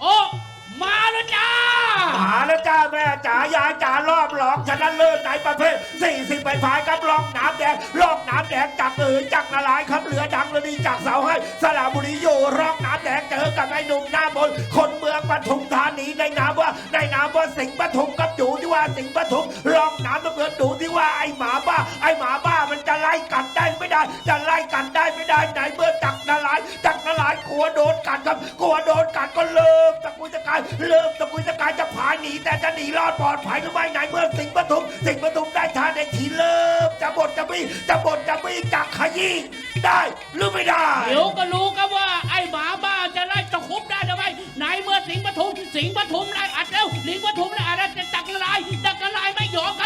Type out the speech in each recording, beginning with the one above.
โอ้มาแล้วจ้า มาแล้วจ้าแม่จ๋ายายจ๋ารอบหลอกชนะเลิศในประเภท40ไปพายครับลองน้ำแดงลองน้ำแดงจากเอ๋ยจากนาลายครับเหลือดังเลยดีจากเสาให้สระบุรีอยู่รองน้ำแดงเจอกับไอ้หนุ่มหน้ามนคนเมืองปทุมธานีในนามว่าในนามว่าสิงห์ปทุมกับดูที่ว่าสิงห์ปทุมลองน้ำน้ำเงินดูที่ว่าไอ้หมาบ้า ไอ้หมาบ้ามันจะไล่กัดได้ไม่ได้ จะไล่กัดได้ไม่ได้ไหนเมื่อจักนาลายจักนาลายกลัวโดนกัด ครับกลัวโดนกัดก็เริ่มตะกุยตะกายเริ่มตะกุยตะกายจะพายหนีแต่จะหนีรอดปลอดภัยหรือไม่ไหนเมื่อสิงห์ปทุมสิงห์ปทุมได้ทานในทีเริ่มจะบดจะบี้จะบดจะบี้จักขยี้ได้หรือไม่ได้ เดี๋ยวก็รู้กันว่าไอ้หมาบ้าจะไล่ตะคุบได้หรือไม่ไหนเมื่อสิงห์ปทุมสิงห์ปทุมไล่อัดแล้วสิงห์ปทุมไล่อัดแล้วจะจักรนารายณ์จักรนารายไม่ยอมครับ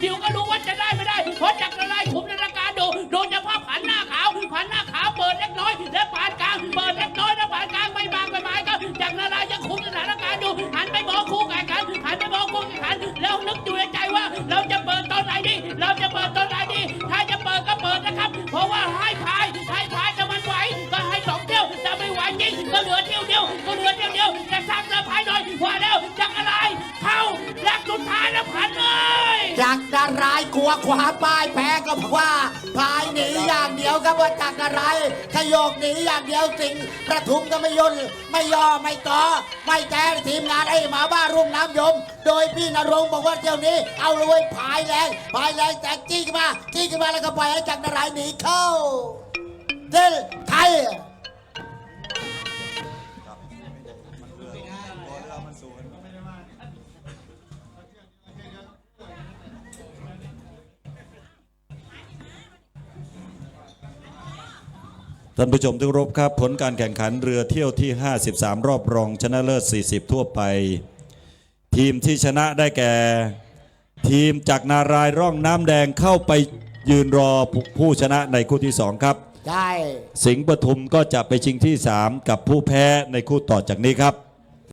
เดี๋ยวก็รู้ว่าจะได้ไม่ได้เพราะจักรนารายขุมในราการดูโดยเฉพาะผันหน้าขาวผันหน้าขาวเปิดเล็กน้อย และปานกลางเปิดเล็กน้อยและปานกลางไม่บางไม่หมายครับจักรนารายยังคุมสถานการณ์อยู่หันไปมองคู่แข่งขันหันไปมองคู่แข่งขันแล้วนึกอยู่ในใจว่า เราจะเปิดตอนไหนดี เราจะเปิดตอนไหนดี ถ้าจะเปิดก็เปิดนะครับ เพราะว่าให้พายให้พายแต่มันไหวก็ให้สองเที่ยวแต่ไม่ไหวจริงก็เหลือเที่ยวเดียวก็เหลือเที่ยวเดียวจะสร้างเรือพายหน่อยว่าแล้ากดารายกลัวขวาป้ายแพ้ก็บว่าพายหนีอย่างเดียวครับว่าจากอะไรขยกหนีอย่างเดียวสิงประทุมก็ไม่ยนไม่ย่อไม่ต่อไม่แก้ทีมงานไอ้หมาบ้ารุ่งน้ำยม โดยพี่นรงบอกว่าเที่ยวนี้ เอาเลยพายแรงพายแรงแต่จี้ขึ้นมาจี้ขึ้นมาแล้วก็ปล่อยให้จากนารายหนีเข้าเดินไทย ท่านผู้ชมที่เคารพครับผลการแข่งขันเรือเที่ยวที่ 53 รอบรองชนะเลิศ 40 ทั่วไป ทีมที่ชนะได้แก่ ทีมจากนารายณ์ร่องน้ำแดงเข้าไปยืนรอผู้ชนะในคู่ที่ 2 ครับ ได้ สิงห์ปทุมก็จะไปชิงที่ 3 กับผู้แพ้ในคู่ต่อจากนี้ครับ